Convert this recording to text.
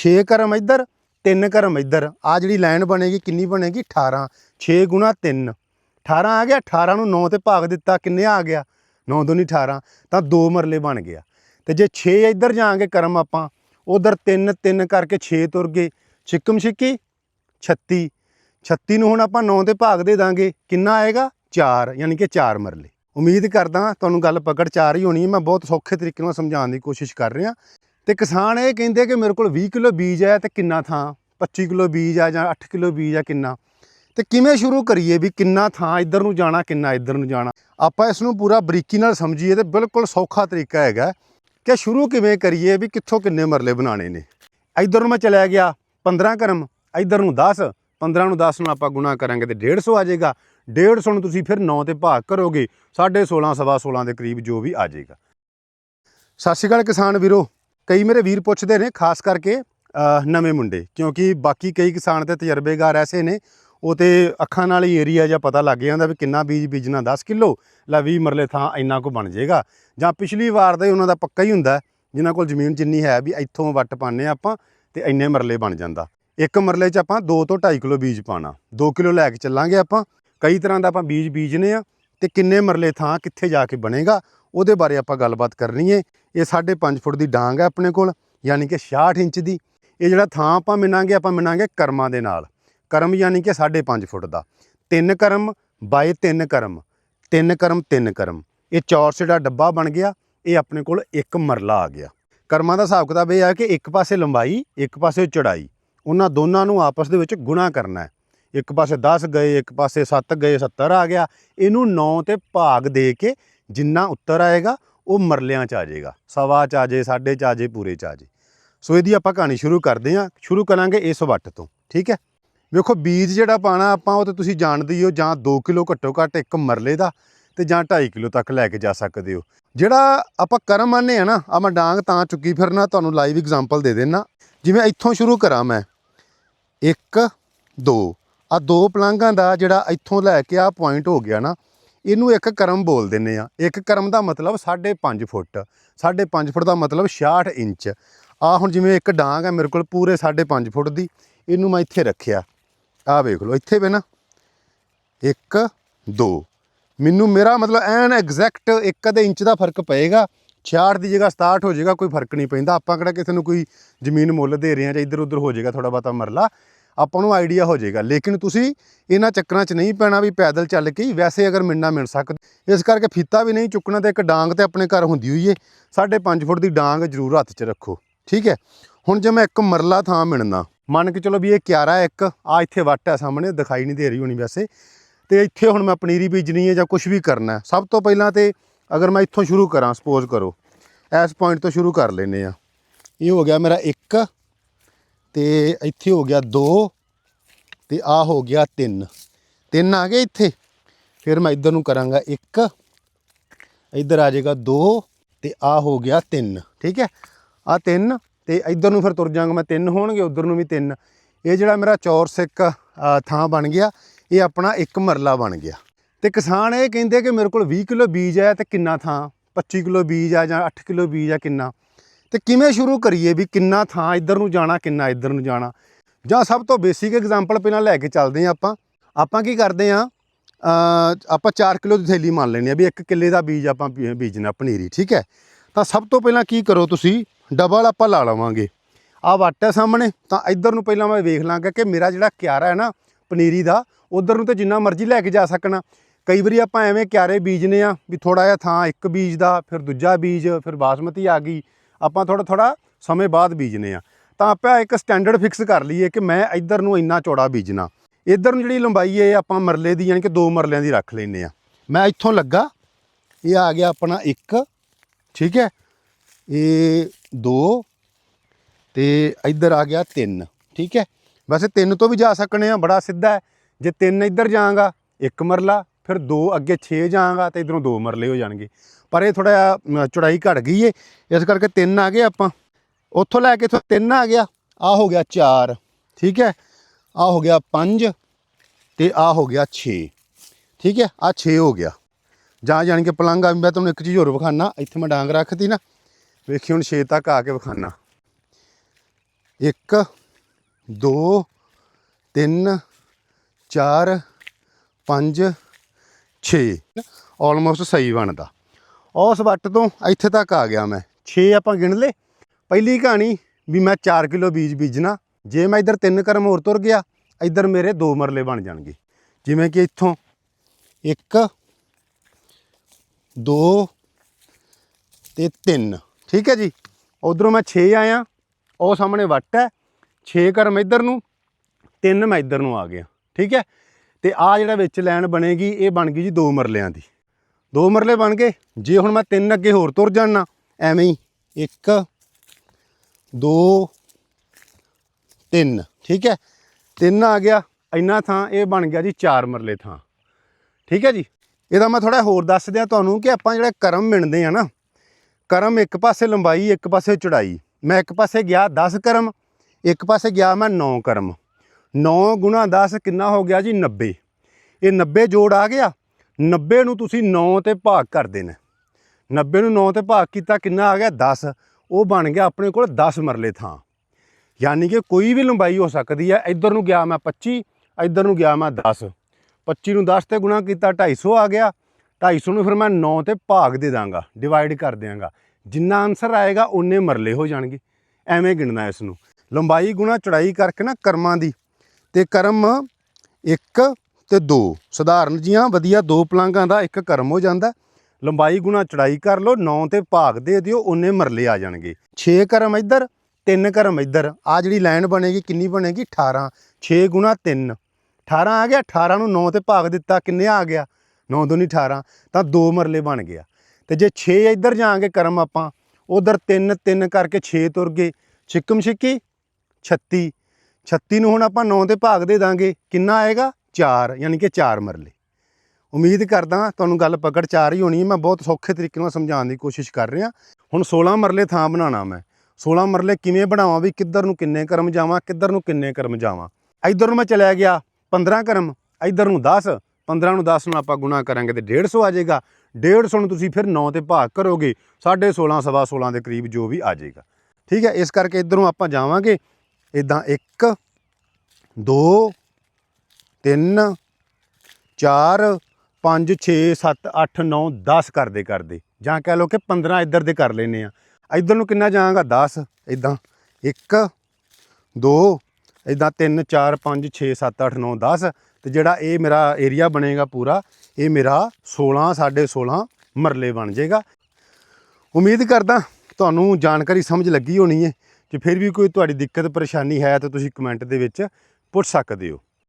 6 ਕਰਮ ਇੱਧਰ 3 ਕਰਮ ਇੱਧਰ। ਆ ਜਿਹੜੀ ਲਾਈਨ ਬਣੇਗੀ, ਕਿੰਨੀ ਬਣੇਗੀ? 18 6 ਗੁਣਾ 3 18 ਆ ਗਿਆ 18 ਨੂੰ 9 ਤੇ ਭਾਗ ਦਿੱਤਾ। ਕਿੰਨੇ ਆ ਗਿਆ? 9 ਦੁਨੀ 18 ਤਾਂ ਦੋ ਮਰਲੇ ਬਣ ਗਿਆ। ਤੇ ਜੇ 6 ਇੱਧਰ ਜਾਾਂਗੇ ਕਰਮ ਆਪਾਂ, ਉਧਰ 3 3 ਕਰਕੇ 6 ਤੁਰ ਗਏ। ਛਿੱਕਮ ਛਿੱਕੀ 36 36 ਨੂੰ ਹੁਣ ਆਪਾਂ 9 ਤੇ ਭਾਗ ਦੇ ਦਾਂਗੇ। ਕਿੰਨਾ ਆਏਗਾ? 4 ਯਾਨੀ ਕਿ 4 ਮਰਲੇ। ਉਮੀਦ ਕਰਦਾ ਤੁਹਾਨੂੰ ਗੱਲ ਪਕੜ ਚ ਆ ਰਹੀ ਹੋਣੀ ਹੈ। ਮੈਂ ਬਹੁਤ ਸੌਖੇ ਤਰੀਕੇ ਨਾਲ ਸਮਝਾਉਣ ਦੀ ਕੋਸ਼ਿਸ਼ ਕਰ ਰਿਹਾ। ਤੇ ਕਿਸਾਨ ਇਹ ਕਹਿੰਦੇ ਕਿ ਮੇਰੇ ਕੋਲ 20 ਕਿਲੋ ਬੀਜ ਹੈ ਤੇ ਕਿੰਨਾ ਥਾਂ? 25 ਕਿਲੋ ਬੀਜ ਆ ਜਾਂ 8 ਕਿਲੋ ਬੀਜ ਆ ਕਿੰਨਾ? ਤੇ ਕਿਵੇਂ ਸ਼ੁਰੂ ਕਰੀਏ ਵੀ ਕਿੰਨਾ ਥਾਂ, ਇੱਧਰ ਨੂੰ ਜਾਣਾ, ਕਿੰਨਾ ਇੱਧਰ ਨੂੰ ਜਾਣਾ? ਆਪਾਂ ਇਸ ਨੂੰ ਪੂਰਾ ਬਰੀਕੀ ਨਾਲ ਸਮਝੀਏ ਤੇ ਬਿਲਕੁਲ ਸੌਖਾ ਤਰੀਕਾ ਹੈਗਾ ਕਿ ਸ਼ੁਰੂ ਕਿਵੇਂ ਕਰੀਏ ਵੀ ਕਿੱਥੋਂ ਕਿੰਨੇ ਮਰਲੇ ਬਣਾਉਣੇ ਨੇ। ਇੱਧਰ ਨੂੰ ਮੈਂ ਚਲਿਆ ਗਿਆ 15 ਕਰਮ, ਇੱਧਰ ਨੂੰ 10 15 ਨੂੰ 10 ਨੂੰ ਆਪਾਂ ਗੁਣਾ ਕਰਾਂਗੇ ਤੇ 150 ਆ ਜਾਏਗਾ। 150 ਨੂੰ ਤੁਸੀਂ ਫਿਰ 9 ਤੇ ਭਾਗ ਕਰੋਗੇ 16.5 ਸਵਾ 16 ਦੇ ਕਰੀਬ ਜੋ ਵੀ ਆ ਜਾਏਗਾ। ਸਤਿ ਸ਼੍ਰੀ ਅਕਾਲ ਕਿਸਾਨ ਵੀਰੋ। ਕਈ ਮੇਰੇ ਵੀਰ ਪੁੱਛਦੇ ਨੇ ਖਾਸ ਕਰਕੇ ਨਵੇਂ ਮੁੰਡੇ ਕਿਉਂਕਿ ਬਾਕੀ ਕਈ ਕਿਸਾਨ ਤੇ ਤਜਰਬੇਕਾਰ ਐਸੇ ਨੇ ਉਹ ਤੇ ਅੱਖਾਂ ਨਾਲ ਹੀ ਏਰੀਆ ਜਾਂ ਪਤਾ ਲੱਗ ਜਾਂਦਾ ਵੀ ਕਿੰਨਾ ਬੀਜ ਬੀਜਣਾ 10 ਕਿਲੋ ਲਾ 20 ਮਰਲੇ ਥਾਂ ਇੰਨਾ ਕੁ ਬਣ ਜਾਏਗਾ। ਜਾਂ ਪਿਛਲੀ ਵਾਰ ਦਾ ਹੀ ਉਹਨਾਂ ਦਾ ਪੱਕਾ ਹੀ ਹੁੰਦਾ ਹੈ, ਜਿਨ੍ਹਾਂ ਕੋਲ ਜ਼ਮੀਨ ਜਿੰਨੀ ਹੈ ਵੀ ਇੱਥੋਂ ਵੱਟ ਪਾਉਂਦੇ ਹਾਂ ਆਪਾਂ ਤੇ ਇੰਨੇ ਮਰਲੇ ਬਣ ਜਾਂਦਾ। ਇੱਕ ਮਰਲੇ 'ਚ ਆਪਾਂ 2 ਤੋਂ 2.5 ਕਿਲੋ ਬੀਜ ਪਾਣਾ 2 ਕਿਲੋ ਲੈ ਕੇ ਚੱਲਾਂਗੇ ਆਪਾਂ ਕਈ ਤਰ੍ਹਾਂ ਦਾ ਆਪਾਂ ਬੀਜ ਬੀਜਨੇ ਆ ਤੇ ਕਿੰਨੇ ਮਰਲੇ ਥਾਂ ਕਿੱਥੇ ਜਾ ਕੇ ਬਣੇਗਾ ਉਹਦੇ ਬਾਰੇ ਆਪਾਂ ਗੱਲਬਾਤ ਕਰਨੀ ਹੈ ਇਹ 5.5 ਫੁੱਟ ਦੀ ਡਾਂਗ ਹੈ ਆਪਣੇ ਕੋਲ, ਯਾਨੀ ਕਿ 66 ਇੰਚ ਦੀ। ਇਹ ਜਿਹੜਾ ਥਾਂ ਆਪਾਂ ਮਿਨਾਂਗੇ ਆਪਾਂ ਮਿਨਾਂਗੇ ਕਰਮਾਂ ਦੇ ਨਾਲ। ਕਰਮ ਯਾਨੀ ਕਿ 5.5 ਫੁੱਟ ਦਾ। ਤਿੰਨ ਕਰਮ ਬਾਏ ਤਿੰਨ ਕਰਮ। ਤਿੰਨ ਕਰਮ ਤਿੰਨ ਕਰਮ। ਇਹ ਚੌਰਸ ਜਿਹੜਾ ਡੱਬਾ ਬਣ ਗਿਆ, ਇਹ ਆਪਣੇ ਕੋਲ ਇੱਕ ਮਰਲਾ ਆ ਗਿਆ। ਕਰਮਾਂ ਦਾ ਹਿਸਾਬ ਕਿਤਾਬ ਇਹ ਆ ਕਿ ਇੱਕ ਪਾਸੇ ਲੰਬਾਈ, ਇੱਕ ਪਾਸੇ ਚੜਾਈ। ਉਹਨਾਂ ਦੋਨਾਂ ਨੂੰ ਆਪਸ ਦੇ ਵਿੱਚ ਗੁਣਾ ਕਰਨਾ ਹੈ। ਇੱਕ ਪਾਸੇ 10 ਗਏ, ਇੱਕ ਪਾਸੇ 7 ਗਏ 70 ਆ ਗਿਆ। ਇਹਨੂੰ 9 ਤੇ ਭਾਗ ਦੇ ਕੇ ਜਿੰਨਾ ਉੱਤਰ ਆਏਗਾ, ਉਹ ਮਰਲਿਆਂ ਚ ਆ ਜਾਏਗਾ। ਸਵਾ ਚ ਆ ਜੇ ਸਾਢੇ ਚ ਆ ਜੇ ਪੂਰੇ ਚ ਆ ਜੇ ਸੋ ਇਹਦੀ ਆਪਾਂ ਕਹਾਣੀ ਸ਼ੁਰੂ ਕਰਦੇ ਹਾਂ। ਸ਼ੁਰੂ ਕਰਾਂਗੇ ਇਸ ਵੱਟ ਤੋਂ, ਠੀਕ ਹੈ? ਵੇਖੋ, ਬੀਜ ਜਿਹੜਾ ਪਾਣਾ ਆਪਾਂ, ਉਹ ਤੇ ਤੁਸੀਂ ਜਾਣਦੇ ਹੀ ਹੋ, ਜਾਂ 2 ਕਿਲੋ ਘੱਟੋ ਘੱਟ ਇੱਕ ਮਰਲੇ ਦਾ ਤੇ ਜਾਂ 2.5 ਕਿਲੋ ਤੱਕ ਲੈ ਕੇ ਜਾ ਸਕਦੇ ਹੋ। ਜਿਹੜਾ ਆਪਾਂ ਕਰਮ ਆਨੇ ਆ ਨਾ ਆ ਮੈਂ ਡਾਂਗ ਤਾਂ ਚੁੱਕੀ ਫਿਰਨਾ, ਤੁਹਾਨੂੰ ਲਾਈਵ ਐਗਜ਼ਾਮਪਲ ਦੇ ਦੇਣਾ ਜਿਵੇਂ ਇੱਥੋਂ ਸ਼ੁਰੂ ਕਰਾਂ ਮੈਂ। 1 2 ਆ ਦੋ ਪਲਾਂਘਾਂ ਦਾ ਜਿਹੜਾ ਇੱਥੋਂ ਲੈ ਕੇ ਆ ਪੁਆਇੰਟ ਹੋ ਗਿਆ ਨਾ ਇਹਨੂੰ ਇੱਕ ਕਰਮ ਬੋਲ ਦਿੰਨੇ ਆ ਇੱਕ ਕਰਮ ਦਾ ਮਤਲਬ 5.5 ਫੁੱਟ। 5.5 ਫੁੱਟ ਦਾ ਮਤਲਬ 66 ਇੰਚ। ਆ ਹੁਣ ਜਿਵੇਂ ਇੱਕ ਡਾਂਗ ਹੈ ਮੇਰੇ ਕੋਲ ਪੂਰੇ 5.5 ਫੁੱਟ ਦੀ, ਇਹਨੂੰ ਮੈਂ ਇੱਥੇ ਰੱਖਿਆ। ਆ ਵੇਖ ਲਓ, ਇੱਥੇ ਵੇ ਨਾ। 1 2 ਮੈਨੂੰ ਮੇਰਾ ਮਤਲਬ ਐਨ ਐਗਜ਼ੈਕਟ ਇੱਕ ਅੱਧੇ ਇੰਚ ਦਾ ਫ਼ਰਕ ਪਏਗਾ। 66 ਦੀ ਜਗ੍ਹਾ 67 ਹੋ ਜਾਏਗਾ ਕੋਈ ਫ਼ਰਕ ਨਹੀਂ ਪੈਂਦਾ। ਆਪਾਂ ਕਿਹੜਾ ਕਿਸੇ ਨੂੰ ਕੋਈ ਜ਼ਮੀਨ ਮੁੱਲ ਦੇ ਰਹੇ ਹਾਂ ਜਾਂ ਇੱਧਰ ਉੱਧਰ ਹੋ ਜਾਏਗਾ ਥੋੜਾ ਬਹੁਤਾ ਮਰਲਾ। ਆਪਾਂ ਨੂੰ ਆਈਡੀਆ ਹੋ ਜਾਏਗਾ। ਲੇਕਿਨ ਤੁਸੀਂ ਇਹਨਾਂ ਚੱਕਰਾਂ 'ਚ ਨਹੀਂ ਪੈਣਾ ਵੀ ਪੈਦਲ ਚੱਲ ਕੇ ਵੈਸੇ ਅਗਰ ਮਿਲਣਾ ਮਿਲ ਸਕਦਾ ਇਸ ਕਰਕੇ ਫੀਤਾ ਵੀ ਨਹੀਂ ਚੁੱਕਣਾ ਤੇ ਇੱਕ ਡਾਂਗ ਤੇ ਆਪਣੇ ਘਰ ਹੁੰਦੀ ਹੋਈ ਏ। 5.5 ਫੁੱਟ ਦੀ ਡਾਂਗ ਜ਼ਰੂਰ ਹੱਥ 'ਚ ਰੱਖੋ। ਠੀਕ ਹੈ? ਹੁਣ ਜੇ ਮੈਂ ਇੱਕ ਮਰਲਾ ਥਾਂ ਮਿਲਣਾ ਮੰਨ ਕੇ ਚਲੋ ਵੀ ਇਹ ਕਿਆਰਾ ਹੈ ਇੱਕ, ਆ ਇੱਥੇ ਵੱਟ ਹੈ ਸਾਹਮਣੇ, ਦਿਖਾਈ ਨਹੀਂ ਦੇ ਰਹੀ ਹੋਣੀ ਵੈਸੇ। ਤੇ ਇੱਥੇ ਹੁਣ ਮੈਂ ਪਨੀਰੀ ਬੀਜਣੀ ਹੈ ਜਾਂ ਕੁਝ ਵੀ ਕਰਨਾ ਹੈ। ਸਭ ਤੋਂ ਪਹਿਲਾਂ ਤੇ ਅਗਰ ਮੈਂ ਇੱਥੋਂ ਸ਼ੁਰੂ ਕਰਾਂ ਸਪੋਜ਼ ਕਰੋ। ਇਸ ਪੁਆਇੰਟ ਤੋਂ ਸ਼ੁਰੂ ਕਰ ਲੈਨੇ ਆ ਇਹ ਹੋ ਗਿਆ ਮੇਰਾ 1 ਤੇ ਇੱਥੇ ਹੋ ਗਿਆ 2 ਤੇ ਆ ਹੋ ਗਿਆ 3 3 ਆ ਗਏ ਇੱਥੇ। ਫਿਰ ਮੈਂ ਇੱਧਰ ਨੂੰ ਕਰਾਂਗਾ 1 ਇੱਧਰ ਆ ਜਾਏਗਾ 2 ਤੇ ਆ ਹੋ ਗਿਆ 3 ਠੀਕ ਹੈ? ਆ 3 ਤੇ ਇੱਧਰ ਨੂੰ ਫਿਰ ਤੁਰ ਜਾਵਾਂਗਾ ਮੈਂ। 3 ਹੋਣਗੇ, ਉਧਰ ਨੂੰ ਵੀ 3 ਇਹ ਜਿਹੜਾ ਮੇਰਾ ਚੌਰਸ ਇੱਕ ਥਾਂ ਬਣ ਗਿਆ, ਇਹ ਆਪਣਾ ਇੱਕ ਮਰਲਾ ਬਣ ਗਿਆ। ਤੇ ਕਿਸਾਨ ਇਹ ਕਹਿੰਦੇ ਕਿ ਮੇਰੇ ਕੋਲ 20 ਕਿਲੋ ਬੀਜ ਹੈ ਤੇ ਕਿੰਨਾ ਥਾਂ? 25 ਕਿਲੋ ਬੀਜ ਆ ਜਾਂ 8 ਕਿਲੋ ਬੀਜ ਆ ਕਿੰਨਾ? ਤੇ ਕਿਵੇਂ ਸ਼ੁਰੂ ਕਰੀਏ ਵੀ ਕਿੰਨਾ ਥਾਂ ਇੱਧਰ ਨੂੰ ਜਾਣਾ, ਕਿੰਨਾ ਇੱਧਰ ਨੂੰ ਜਾਣਾ? ਜਾਂ ਸਭ ਤੋਂ ਬੇਸਿਕ ਐਗਜ਼ਾਮਪਲ ਪਹਿਲਾਂ ਲੈ ਕੇ ਚੱਲਦੇ ਹਾਂ ਆਪਾਂ। ਆਪਾਂ ਕੀ ਕਰਦੇ ਹਾਂ? ਆਪਾਂ 4 ਕਿਲੋ ਦੀ ਥੈਲੀ ਮੰਨ ਲੈਂਦੇ ਆ ਵੀ 1 ਕਿੱਲੇ ਦਾ ਬੀਜ ਆਪਾਂ ਬੀ- ਬੀਜਣਾ ਪਨੀਰੀ, ਠੀਕ ਹੈ? ਤਾਂ ਸਭ ਤੋਂ ਪਹਿਲਾਂ ਕੀ ਕਰੋ ਤੁਸੀਂ? ਡਬਲ ਆਪਾਂ ਲਾ ਲਵਾਂਗੇ। ਆ ਵੱਟ ਹੈ ਸਾਹਮਣੇ, ਤਾਂ ਇੱਧਰ ਨੂੰ ਪਹਿਲਾਂ ਮੈਂ ਵੇਖ ਲਾਂਗਾ ਕਿ ਮੇਰਾ ਜਿਹੜਾ ਕਿਆਰਾ ਹੈ ਨਾ ਪਨੀਰੀ ਦਾ, ਉਧਰ ਨੂੰ ਤੇ ਜਿੰਨਾ ਮਰਜ਼ੀ ਲੈ ਕੇ ਜਾ ਸਕਣਾ। ਕਈ ਵਾਰੀ ਆਪਾਂ ਐਵੇਂ ਕਿਆਰੇ ਬੀਜਨੇ ਆ ਵੀ ਥੋੜਾ ਜਿਹਾ ਥਾਂ ਇੱਕ ਬੀਜ ਦਾ, ਫਿਰ ਦੂਜਾ ਬੀਜ, ਫਿਰ ਬਾਸਮਤੀ ਆ ਗਈ ਆਪਾਂ ਥੋੜਾ ਥੋੜਾ ਸਮੇਂ ਬਾਅਦ ਬੀਜਨੇ ਆ। ਤਾਂ ਆਪਾਂ ਇੱਕ ਸਟੈਂਡਰਡ ਫਿਕਸ ਕਰ ਲਈਏ ਕਿ ਮੈਂ ਇੱਧਰ ਨੂੰ ਇੰਨਾ ਚੌੜਾ ਬੀਜਣਾ। ਇੱਧਰ ਨੂੰ ਜਿਹੜੀ ਲੰਬਾਈ ਹੈ ਇਹ ਆਪਾਂ ਮਰਲੇ ਦੀ ਯਾਨੀ ਕਿ ਦੋ ਮਰਲਿਆਂ ਦੀ ਰੱਖ ਲੈਨੇ ਆ। ਮੈਂ ਇੱਥੋਂ ਲੱਗਾ, ਇਹ ਆ ਗਿਆ ਆਪਣਾ 1 ਠੀਕ ਹੈ? ਇਹ 2 ਤੇ ਇੱਧਰ ਆ ਗਿਆ 3 ਠੀਕ ਹੈ? ਵੈਸੇ 3 ਤੋਂ ਵੀ ਜਾ ਸਕਣੇ ਆ, ਬੜਾ ਸਿੱਧਾ ਹੈ। ਜੇ 3 ਇੱਧਰ ਜਾਵਾਂਗਾ ਇੱਕ ਮਰਲਾ, ਫਿਰ 2 ਅੱਗੇ 6 ਜਾਵਾਂਗਾ ਤੇ ਇਧਰੋਂ 2 ਮਰਲੇ ਹੋ ਜਾਣਗੇ। ਪਰ ਇਹ ਥੋੜਾ ਜਿਹਾ ਚੌੜਾਈ ਘਟ ਗਈ ਏ। ਇਸ ਕਰਕੇ ਤਿੰਨ ਆ ਗਏ ਆਪਾਂ। ਉੱਥੋਂ ਲੈ ਕੇ ਇੱਥੋਂ 3 ਆ ਗਿਆ। ਆ ਹੋ ਗਿਆ 4 ਠੀਕ ਹੈ? ਆ ਹੋ ਗਿਆ 5 ਤੇ ਆ ਹੋ ਗਿਆ 6 ਠੀਕ ਹੈ? ਆ 6 ਹੋ ਗਿਆ। ਜਾਂ ਜਾਣੀ ਕਿ ਆ, ਮੈਂ ਤੁਹਾਨੂੰ ਇੱਕ ਚੀਜ਼ ਹੋਰ ਵਿਖਾਣਾ ਇੱਥੇ ਮੈਂ ਡਾਂਗ ਰੱਖਤੀ ਨਾ। ਵੇਖੀ, ਹੁਣ 6 ਤੱਕ ਆ ਕੇ ਵਿਖਾਣਾ 1 2 3 4 5 6 ਆਲਮੋਸਟ ਸਹੀ ਬਣਦਾ। ਉਸ ਵੱਟ ਤੋਂ ਇੱਥੇ ਤੱਕ ਆ ਗਿਆ ਮੈਂ। 6 ਆਪਾਂ ਗਿਣ ਲਏ। ਪਹਿਲੀ ਕਹਾਣੀ ਵੀ ਮੈਂ 4 ਕਿਲੋ ਬੀਜ ਬੀਜਣਾ। ਜੇ ਮੈਂ ਇੱਧਰ ਤਿੰਨ ਕਰਮ ਹੋਰ ਤੁਰ ਗਿਆ, ਇੱਧਰ ਮੇਰੇ ਦੋ ਮਰਲੇ ਬਣ ਜਾਣਗੇ। ਜਿਵੇਂ ਕਿ ਇੱਥੋਂ 1 2 ਤੇ 3 ਠੀਕ ਹੈ ਜੀ? ਉਧਰੋਂ ਮੈਂ 6 ਆਇਆ। ਉਹ ਸਾਹਮਣੇ ਵੱਟ ਹੈ। 6 ਕਰਮ ਇੱਧਰ ਨੂੰ 3 ਮੈਂ ਇੱਧਰ ਨੂੰ ਆ ਗਿਆ। ਠੀਕ ਹੈ? ਤੇ ਆ ਜਿਹੜਾ ਵਿੱਚ ਲਾਈਨ ਬਣੇਗੀ, ਇਹ ਬਣ ਗਈ ਜੀ ਦੋ ਮਰਲਿਆਂ ਦੀ। ਦੋ ਮਰਲੇ ਬਣ ਗਏ। ਜੇ ਹੁਣ ਮੈਂ ਤਿੰਨ ਅੱਗੇ ਹੋਰ ਤੁਰ ਜਾਣਾ ਐਵੇਂ ਹੀ। 1 2 3 ਠੀਕ ਹੈ? ਤਿੰਨ ਆ ਗਿਆ। ਇੰਨਾ ਥਾਂ ਇਹ ਬਣ ਗਿਆ ਜੀ ਚਾਰ ਮਰਲੇ ਥਾਂ। ਠੀਕ ਹੈ ਜੀ? ਇਹਦਾ ਮੈਂ ਥੋੜਾ ਹੋਰ ਦੱਸ ਦਿਆਂ ਤੁਹਾਨੂੰ ਕਿ ਆਪਾਂ ਜਿਹੜਾ ਕਰਮ ਮਿਣਦੇ ਆ ਨਾ, ਕਰਮ ਇੱਕ ਪਾਸੇ ਲੰਬਾਈ, ਇੱਕ ਪਾਸੇ ਚੌੜਾਈ। ਮੈਂ ਇੱਕ ਪਾਸੇ ਗਿਆ 10 ਕਰਮ, ਇੱਕ ਪਾਸੇ ਗਿਆ ਮੈਂ 9 ਕਰਮ। 9 ਗੁਣਾ 10 ਕਿੰਨਾ ਹੋ ਗਿਆ ਜੀ? 90 ਇਹ 90 ਜੋੜ ਆ ਗਿਆ। 90 ਨੂੰ ਤੁਸੀਂ 9 ਤੇ ਭਾਗ ਕਰ ਦੇਣਾ 90 ਨੂੰ 9 ਤੇ ਭਾਗ ਕੀਤਾ ਕਿੰਨਾ ਆ ਗਿਆ? 10 ਉਹ ਬਣ ਗਿਆ ਆਪਣੇ ਕੋਲ 10 ਮਰਲੇ ਥਾਂ। ਯਾਨੀ ਕਿ ਕੋਈ ਵੀ ਲੰਬਾਈ ਹੋ ਸਕਦੀ ਹੈ। ਇੱਧਰ ਨੂੰ ਗਿਆ ਮੈਂ 25 ਇੱਧਰ ਨੂੰ ਗਿਆ ਮੈਂ 10 25 ਨੂੰ 10 ਤੇ ਗੁਣਾ ਕੀਤਾ 250 ਆ ਗਿਆ। 250 ਨੂੰ ਫਿਰ ਮੈਂ 9 ਤੇ ਭਾਗ ਦੇ ਦਾਂਗਾ ਡਿਵਾਈਡ ਕਰ ਦਿਆਂਗਾ। ਜਿੰਨਾ ਆਨਸਰ ਆਏਗਾ ਉਨੇ ਮਰਲੇ ਹੋ ਜਾਣਗੇ। ਐਵੇਂ ਗਿਣਨਾ ਇਸ ਨੂੰ। ਲੰਬਾਈ ਗੁਣਾ ਚੜਾਈ ਕਰਕੇ ਨਾ ਕਰਮਾਂ ਦੀ। ਤੇ ਕਰਮ 1 ਤੇ 2 ਸਧਾਰਨ ਜੀਆਂ ਵਧੀਆ ਦੋ ਪਲਾਂਗਾਂ ਦਾ ਇੱਕ ਕਰਮ ਹੋ ਜਾਂਦਾ। ਲੰਬਾਈ ਗੁਣਾ ਚੜਾਈ ਕਰ ਲਓ 9 ਤੇ ਭਾਗ ਦੇ ਦਿਓ ਉਨੇ ਮਰਲੇ ਆ ਜਾਣਗੇ। 6 ਕਰਮ ਇੱਧਰ 3 ਕਰਮ ਇੱਧਰ। ਆ ਜਿਹੜੀ ਲਾਈਨ ਬਣੇਗੀ, ਕਿੰਨੀ ਬਣੇਗੀ? 18 6 ਗੁਣਾ 3 18 ਆ ਗਿਆ 18 ਨੂੰ 9 ਤੇ ਭਾਗ ਦਿੱਤਾ, ਕਿੰਨੇ ਆ ਗਿਆ? 9 ਦੂਣੀ 18 ਤਾਂ ਦੋ ਮਰਲੇ ਬਣ ਗਿਆ। ਤੇ ਜੇ 6 ਇੱਧਰ ਜਾਾਂਗੇ ਕਰਮ ਆਪਾਂ, ਉਧਰ 3 3 ਕਰਕੇ 6 ਤੁਰ ਗਏ। ਛਿੱਕਮ ਛਿੱਕੀ 36 36 ਨੂੰ ਹੁਣ ਆਪਾਂ 9 ਤੇ ਭਾਗ ਦੇ ਦਾਂਗੇ। ਕਿੰਨਾ ਆਏਗਾ? ਚਾਰ, ਯਾਨੀ ਕਿ ਚਾਰ ਮਰਲੇ। ਉਮੀਦ ਕਰਦਾ ਤੁਹਾਨੂੰ ਗੱਲ ਪਕੜ ਚਾਰ ਹੀ ਹੋਣੀ ਹੈ ਮੈਂ ਬਹੁਤ ਸੌਖੇ ਤਰੀਕੇ ਨਾਲ ਸਮਝਾਉਣ ਦੀ ਕੋਸ਼ਿਸ਼ ਕਰ ਰਿਹਾ। ਹੁਣ 16 ਮਰਲੇ ਥਾਂ ਬਣਾਉਣਾ ਮੈਂ। 16 ਮਰਲੇ ਕਿਵੇਂ ਬਣਾਵਾਂ ਵੀ ਕਿੱਧਰ ਨੂੰ ਕਿੰਨੇ ਕਰਮ ਜਾਵਾਂ, ਕਿੱਧਰ ਨੂੰ ਕਿੰਨੇ ਕਰਮ ਜਾਵਾਂ। ਇੱਧਰ ਨੂੰ ਮੈਂ ਚਲਿਆ ਗਿਆ 15 ਕਰਮ, ਇੱਧਰ ਨੂੰ 10 15 ਨੂੰ 10 ਨਾਲ ਆਪਾਂ ਗੁਣਾ ਕਰਾਂਗੇ ਤੇ 150 ਆ ਜਾਏਗਾ। 150 ਨੂੰ ਤੁਸੀਂ ਫਿਰ 9 ਤੇ ਭਾਗ ਕਰੋਗੇ 16.5 ਸਵਾ 16 ਦੇ ਕਰੀਬ ਜੋ ਵੀ ਆ ਜਾਏਗਾ। ਠੀਕ ਹੈ, ਇਸ ਕਰਕੇ ਇੱਧਰੋਂ ਆਪਾਂ ਜਾਵਾਂਗੇ। ਇਦਾਂ 1 2 3 4 5 6 7 8 9 10 ਕਰਦੇ ਕਰਦੇ। ਜਾਂ ਕਹਿ ਲਓ ਕਿ 15 ਇੱਧਰ ਦੇ ਕਰ ਲੈਨੇ ਆ ਇੱਧਰ ਨੂੰ ਕਿੰਨਾ ਜਾਵਾਂਗਾ 10 ਇਦਾਂ। 1 2 ਇਦਾਂ 3 4 5 6 7 8 9 10 ਤੇ ਜਿਹੜਾ ਇਹ ਮੇਰਾ ਏਰੀਆ ਬਣੇਗਾ ਪੂਰਾ, ਇਹ ਮੇਰਾ 16 16.5 ਮਰਲੇ ਬਣ ਜਾਏਗਾ। ਉਮੀਦ ਕਰਦਾ ਤੁਹਾਨੂੰ ਜਾਣਕਾਰੀ ਸਮਝ ਲੱਗੀ ਹੋਣੀ ਹੈ। ਜੇ ਫਿਰ ਵੀ ਕੋਈ ਤੁਹਾਡੀ ਦਿੱਕਤ, ਪਰੇਸ਼ਾਨੀ ਹੈ ਤਾਂ ਤੁਸੀਂ ਕਮੈਂਟ ਦੇ ਵਿੱਚ ਪੁੱਛ ਸਕਦੇ ਹੋ।